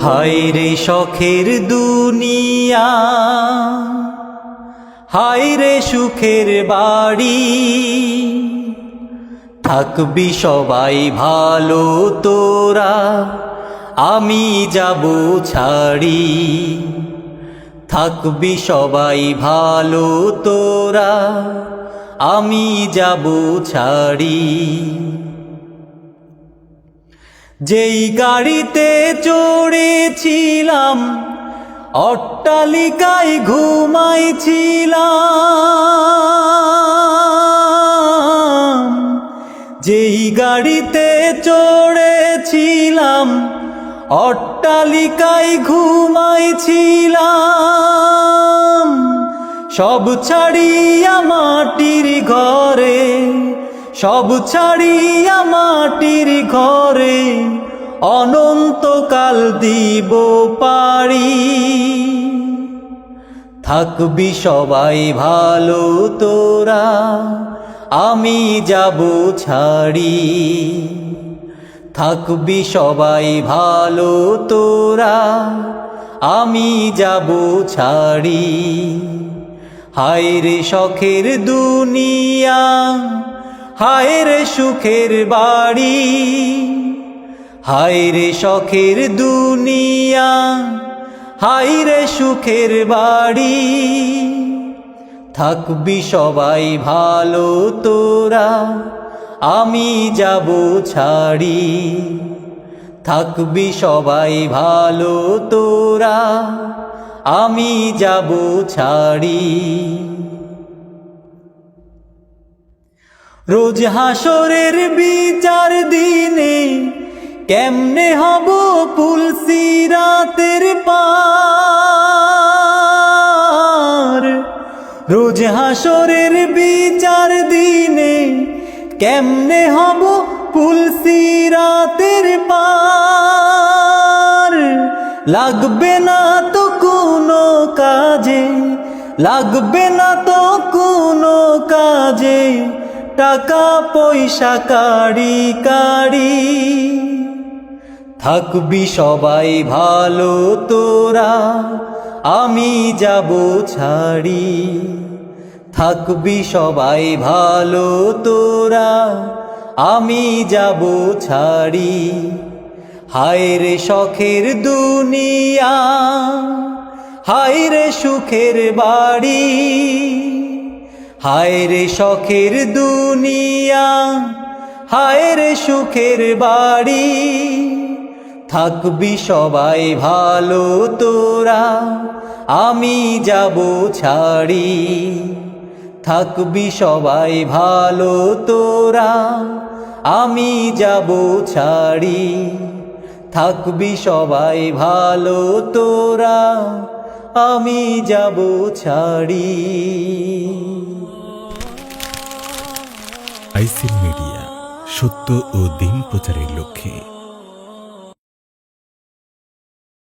হায় রে শখের দুনিয়া, হায় রে সুখের বাড়ি, থাকবি সবাই ভালো তোরা, আমি যাব ছাড়ি। থাকবি সবাই ভালো তোরা, আমি যাব ছাড়ি। যেই গাড়িতে চড়েছিলাম অট্টালিকায় ঘুমাইছিলাম। যেই গাড়িতে চড়েছিলাম অট্টালিকায় ঘুমাইছিলাম। সব ছাড়িয়া মাটির ঘরে সব ছাড়িয়া মাটির ঘরে অনন্তকাল দিব পারি। থাকবি সবাই ভালো তোরা, আমি যাব ছাড়ি। থাকবি সবাই ভালো তোরা, আমি যাব ছাড়ি। হায় রে শখের দুনিয়া হায় সুখের বাড়ি হায় রে শখের দুনিয়া হায় সুখের বাড়ি। থাকবি সবাই ভালো তোরা, আমি যাব ছাড়ি। থাকবি সবাই ভালো তোরা, আমি যাব ছাড়ি। রোজ হাসরের বিচার দিনে কেমনে হব পুলসি রাতের পার? রোজ হাসরের বিচার দিনে কেমনে হব পুলসি রাতের পার? লাগবে না তো কোনো কাজে, লাগবে না তো কোনো কাজে। টাকা, পয়সা, কাড়ি কাড়ি। থাকবি সবাই ভালো তোরা, আমি যাব ছাড়ি। থাকবি সবাই ভালো তোরা, আমি যাব ছাড়ি। হায় রে শখের দুনিয়া হায় রে সুখের বাড়ি। হায় রে শখের দুনিয়া হায় রে সুখের বাড়ি। থাকবি সবাই ভালো তোরা, আমি যাব ছাড়ি। থাকবি সবাই ভালো তোরা, আমি যাব ছাড়ি। থাকবি সবাই ভালো তোরা, আমি যাব ছাড়ি। আইসিল মিডিয়া সত্য ও দিন প্রচারের লক্ষ্যে।